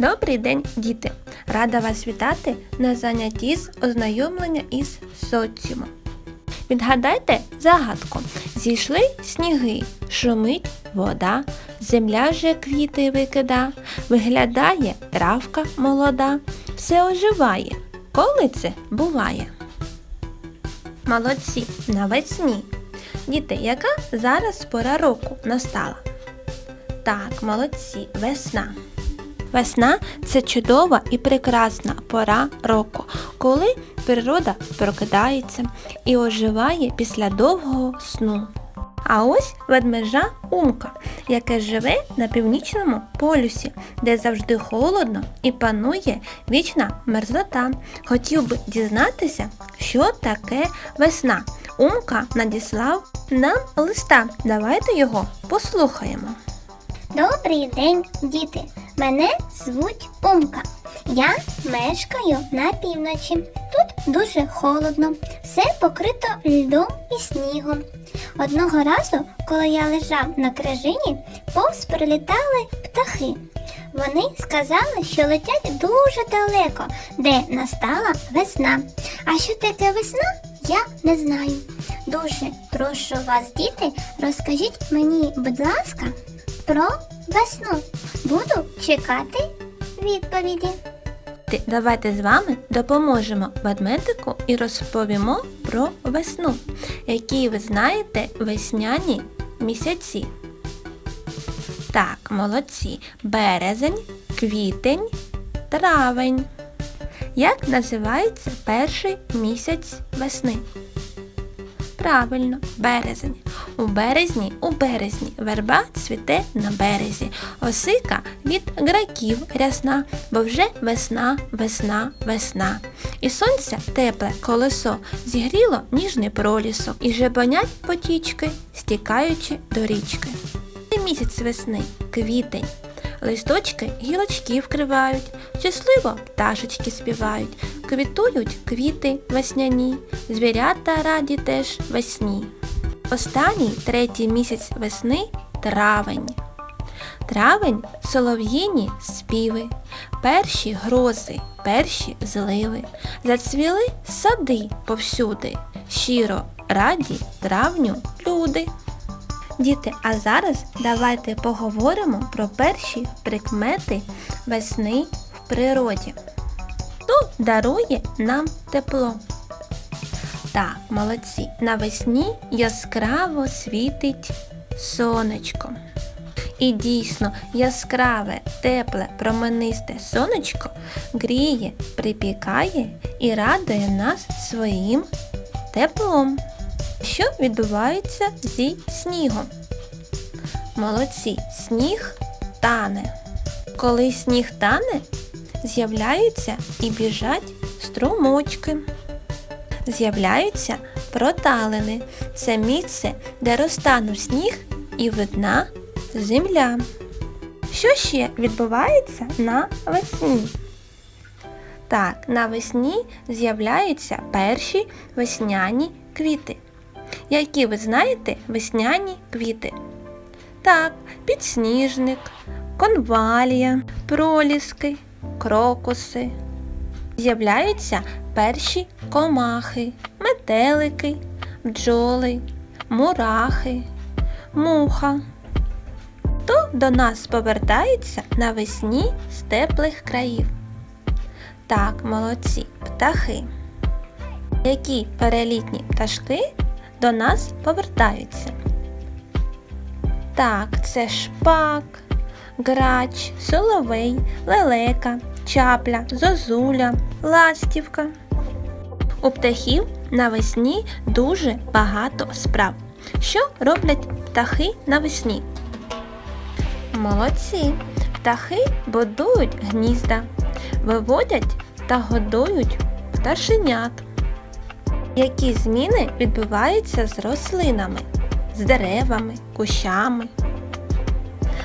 Добрий день, діти! Рада вас вітати на занятті з ознайомлення із соціумом. Відгадайте загадку. Зійшли сніги, шумить вода, земля же квіти викида, виглядає травка молода, все оживає. Коли це буває? Молодці, навесні. Діти, яка зараз пора року настала? Так, молодці, весна. Весна це чудова і прекрасна пора року, коли природа прокидається і оживає після довгого сну. А ось ведмежа Умка, яке живе на північному полюсі, де завжди холодно і панує вічна мерзлота. Хотів би дізнатися, що таке весна. Умка надіслав нам листа. Давайте його послухаємо. Добрий день, діти! Мене звуть Умка. Я мешкаю на півночі. Тут дуже холодно, все покрито льдом і снігом. Одного разу, коли я лежав на крижині, повз прилітали птахи. Вони сказали, що летять дуже далеко, де настала весна. А що таке весна, я не знаю. Дуже прошу вас, діти, розкажіть мені, будь ласка, про весну. Буду чекати відповіді. Давайте з вами допоможемо ведмедику і розповімо про весну, які ви знаєте весняні місяці. Так, молодці. Березень, квітень, травень. Як називається перший місяць весни? Правильно, березень. У березні, у березні верба цвіте на березі, осика від граків рясна, бо вже весна, весна, весна. І сонця тепле колесо зігріло ніжний пролісок, і жебонять потічки, стікаючи до річки. Це місяць весни, квітень. Листочки гілочки вкривають, щасливо пташечки співають, квітують квіти весняні, звірята раді теж весні. Останній третій місяць весни травень. Травень солов'їні співи, перші грози, перші зливи, зацвіли сади повсюди, щиро раді травню люди. Діти, а зараз давайте поговоримо про перші прикмети весни в природі. Хто дарує нам тепло? Так, молодці. Навесні яскраво світить сонечко. І дійсно яскраве, тепле, променисте сонечко гріє, припікає і радує нас своїм теплом. Що відбувається зі снігом? Молодці, сніг тане. Коли сніг тане, з'являються і біжать струмочки. З'являються проталини. Це місце, де розтанув сніг і видна земля. Що ще відбувається навесні? Так, навесні з'являються перші весняні квіти. Які ви знаєте весняні квіти? Так, підсніжник, конвалія, проліски, крокуси. З'являються перші комахи, метелики, бджоли, мурахи, муха. Хто до нас повертається навесні з теплих країв? Так, молодці, птахи. Які перелітні пташки до нас повертаються? Так, це шпак, грач, соловей, лелека, чапля, зозуля, ластівка. У птахів навесні дуже багато справ. Що роблять птахи навесні? Молодці! Птахи будують гнізда, виводять та годують пташенят. Які зміни відбуваються з рослинами, з деревами, кущами?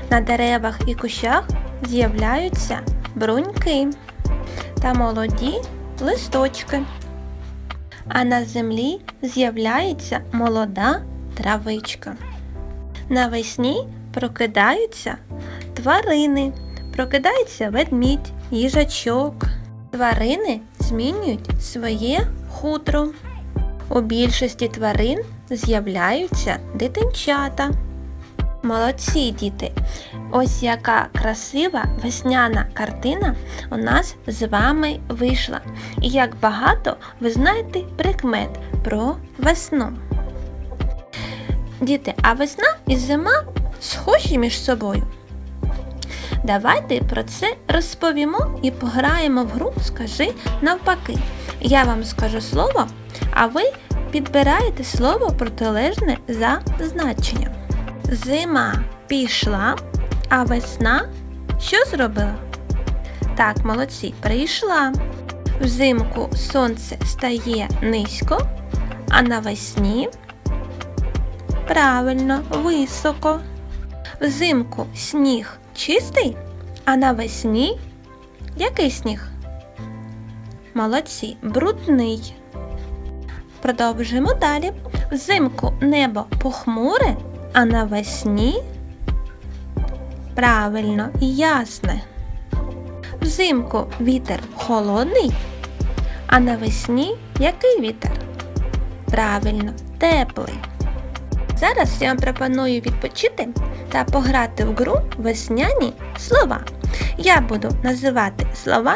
На деревах і кущах з'являються бруньки та молоді листочки. А на землі з'являється молода травичка. Навесні прокидаються тварини, прокидається ведмідь, їжачок. Тварини змінюють своє хутро. У більшості тварин з'являються дитинчата. Молодці діти! Ось яка красива весняна картина у нас з вами вийшла. І як багато ви знаєте прикмет про весну. Діти, а весна і зима схожі між собою. Давайте про це розповімо і пограємо в гру Скажи навпаки. Я вам скажу слово, а ви підбираєте слово протилежне за значенням. Зима пішла, а весна що зробила? Так, молодці, прийшла. Взимку сонце стає низько, а навесні правильно високо. Взимку сніг чистий, а навесні який сніг? Молодці, брудний. Продовжуємо далі. Взимку небо похмуре, а навесні правильно ясне. Взимку вітер холодний, а навесні який вітер? Правильно, теплий. Зараз я вам пропоную відпочити та пограти в гру весняні слова. Я буду називати слова,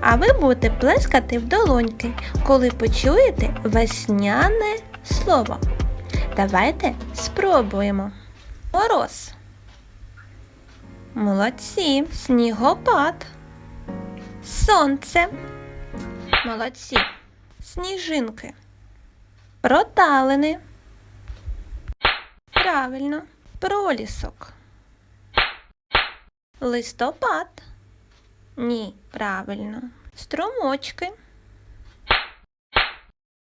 а ви будете плескати в долоньки, коли почуєте весняне слово. Давайте спробуємо. Мороз. Молодці. Снігопад. Сонце. Молодці. Сніжинки. Проталини. Правильно. Пролісок. Листопад. Ні, правильно. Струмочки.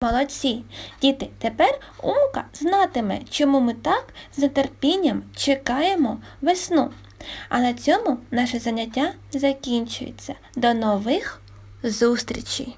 Молодці. Діти, тепер Умка знатиме, чому ми так з нетерпінням чекаємо весну. А на цьому наше заняття закінчується. До нових зустрічей!